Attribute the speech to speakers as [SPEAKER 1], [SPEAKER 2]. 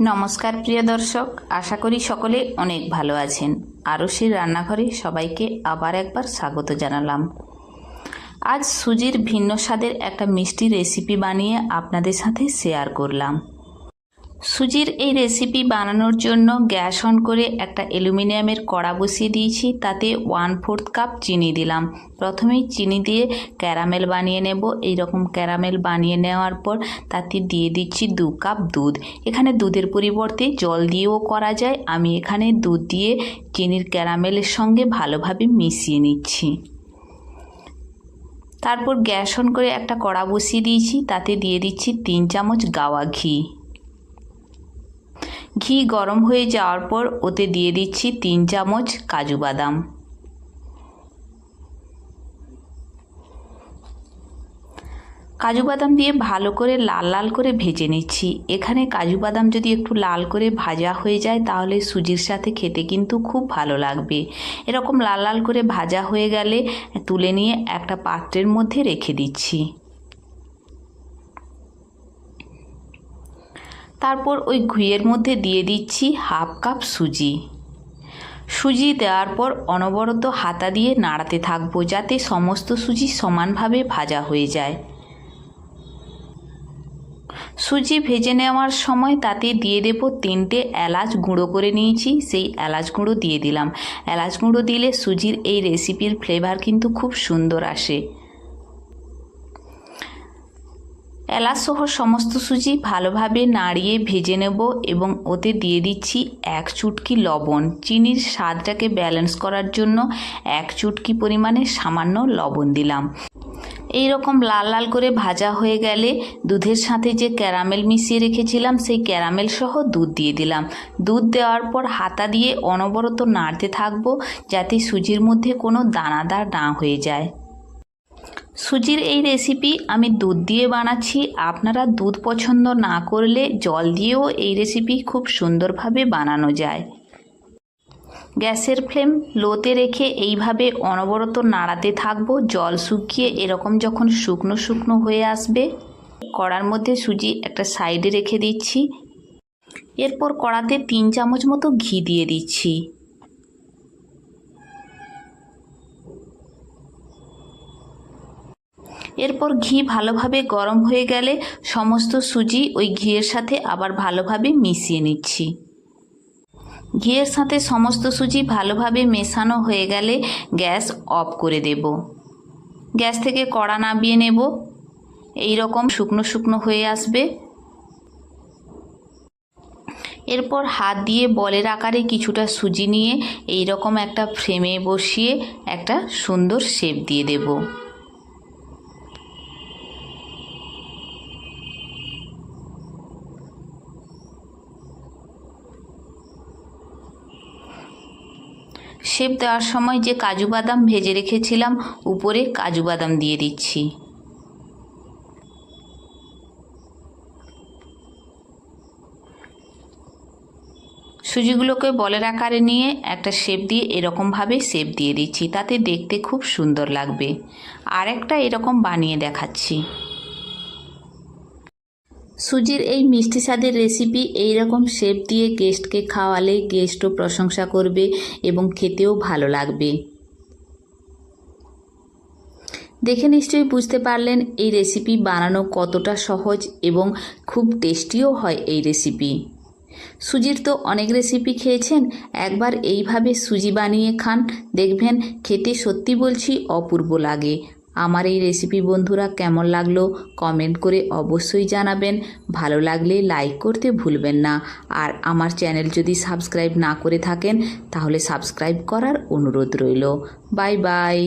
[SPEAKER 1] নমস্কার, প্রিয় দর্শক। আশা করি সকলে অনেক ভালো আছেন। আরও আরশির রান্নাঘরে সবাইকে আবার একবার স্বাগত জানালাম। আজ সুজির ভিন্ন স্বাদের একটা মিষ্টি রেসিপি বানিয়ে আপনাদের সাথে শেয়ার করলাম। সুজির এই রেসিপি বানানোর জন্য গ্যাস অন করে একটা অ্যালুমিনিয়ামের কড়া বসিয়ে দিয়েছি, তাতে ওয়ান ফোর্থ কাপ চিনি দিলাম। প্রথমেই চিনি দিয়ে ক্যারামেল বানিয়ে নেব। এই রকম ক্যারামেল বানিয়ে নেওয়ার পর তাতে দিয়ে দিচ্ছি দু কাপ দুধ। এখানে দুধের পরিবর্তে জল দিয়েও করা যায়। আমি এখানে দুধ দিয়ে চিনির ক্যারামেলের সঙ্গে ভালোভাবে মিশিয়ে নিচ্ছি। তারপর গ্যাস অন করে একটা কড়া বসিয়ে দিয়েছি, তাতে দিয়ে দিচ্ছি তিন চামচ গাওয়া ঘি। ঘি গরম হয়ে যাওয়ার পর ওতে দিয়ে দিচ্ছি তিন চামচ কাজু বাদাম। কাজু বাদাম দিয়ে ভালো করে লাল লাল করে ভেজে নিচ্ছি। এখানে কাজু বাদাম যদি একটু লাল করে ভাজা হয়ে যায় তাহলে সুজির সাথে খেতে কিন্তু খুব ভালো লাগবে। এরকম লাল লাল করে ভাজা হয়ে গেলে তুলে নিয়ে একটা পাত্রের মধ্যে রেখে দিচ্ছি। তারপর ওই ঘুয়ের মধ্যে দিয়ে দিচ্ছি হাফ কাপ সুজি। সুজি দেওয়ার পর অনবরত হাতা দিয়ে নাড়াতে থাকব যাতে সমস্ত সুজি সমানভাবে ভাজা হয়ে যায়। সুজি ভেজে নেওয়ার সময় তাতে দিয়ে দেবো তিনটে এলাচ গুঁড়ো করে নিয়েছি, সেই এলাচ গুঁড়ো দিয়ে দিলাম। এলাচ গুঁড়ো দিলে সুজির এই রেসিপির ফ্লেভার কিন্তু খুব সুন্দর আসে। এলাচ সহ সমস্ত সুজি ভালোভাবে নাড়িয়ে ভেজে নেব এবং ওতে দিয়ে দিচ্ছি এক চুটকি লবণ। চিনির স্বাদটাকে ব্যালেন্স করার জন্য এক চুটকি পরিমাণে সামান্য লবণ দিলাম। এই রকম লাল লাল করে ভাজা হয়ে গেলে দুধের সাথে যে ক্যারামেল মিশিয়ে রেখেছিলাম, সেই ক্যারামেল সহ দুধ দিয়ে দিলাম। দুধ দেওয়ার পর হাতা দিয়ে অনবরত নাড়তে থাকব যাতে সুজির মধ্যে কোনো দানাদার না হয়ে যায়। সুজির এই রেসিপি আমি দুধ দিয়ে বানাচ্ছি। আপনারা দুধ পছন্দ না করলে জল দিয়েও এই রেসিপি খুব সুন্দরভাবে বানানো যায়। গ্যাসের ফ্লেম লোতে রেখে এইভাবে অনবরত নাড়াতে থাকব। জল শুকিয়ে এরকম যখন শুকনো শুকনো হয়ে আসবে, কড়ার মধ্যে সুজি একটা সাইডে রেখে দিচ্ছি। এরপর কড়াতে তিন চামচ মতো ঘি দিয়ে দিচ্ছি। এরপর ঘি ভালোভাবে গরম হয়ে গেলে সমস্ত সুজি ওই ঘিয়ের সাথে আবার ভালোভাবে মিশিয়ে নিচ্ছি। ঘিয়ের সাথে সমস্ত সুজি ভালোভাবে মেশানো হয়ে গেলে গ্যাস অফ করে দেব। গ্যাস থেকে কড়া নামিয়ে নেব। এই রকম শুকনো শুকনো হয়ে আসবে। এরপর হাত দিয়ে বলের আকারে কিছুটা সুজি নিয়ে এই রকম একটা ফ্রেমে বসিয়ে একটা সুন্দর শেপ দিয়ে দেবো। শেপ দেওয়ার সময় যে কাজু বাদাম ভেজে রেখেছিলাম, উপরে কাজু বাদাম দিয়ে দিচ্ছি। সুজিগুলোকে বলের আকারে নিয়ে একটা শেপ দিয়ে এরকমভাবে শেপ দিয়ে দিচ্ছি, তাতে দেখতে খুব সুন্দর লাগবে। আর একটা এরকম বানিয়ে দেখাচ্ছি। সুজির এই মিষ্টি স্বাদের রেসিপি এই রকম শেপ দিয়ে গেস্টকে খাওয়ালে গেস্টও প্রশংসা করবে এবং খেতেও ভালো লাগবে। দেখে নিশ্চয়ই বুঝতে পারলেন এই রেসিপি বানানো কতটা সহজ এবং খুব টেস্টিও হয় এই রেসিপি সুজির তো অনেক রেসিপি খেয়েছেন, একবার এইভাবে সুজি বানিয়ে খান, দেখবেন খেতে সত্যি বলছি অপূর্ব লাগে। আমার এই রেসিপি বন্ধুরা কেমন লাগল কমেন্ট করে অবশ্যই জানাবেন। ভালো লাগলে লাইক করতে ভুলবেন না। আর আমার চ্যানেল যদি সাবস্ক্রাইব না করে থাকেন, তাহলে সাবস্ক্রাইব করার অনুরোধ রইল। Bye bye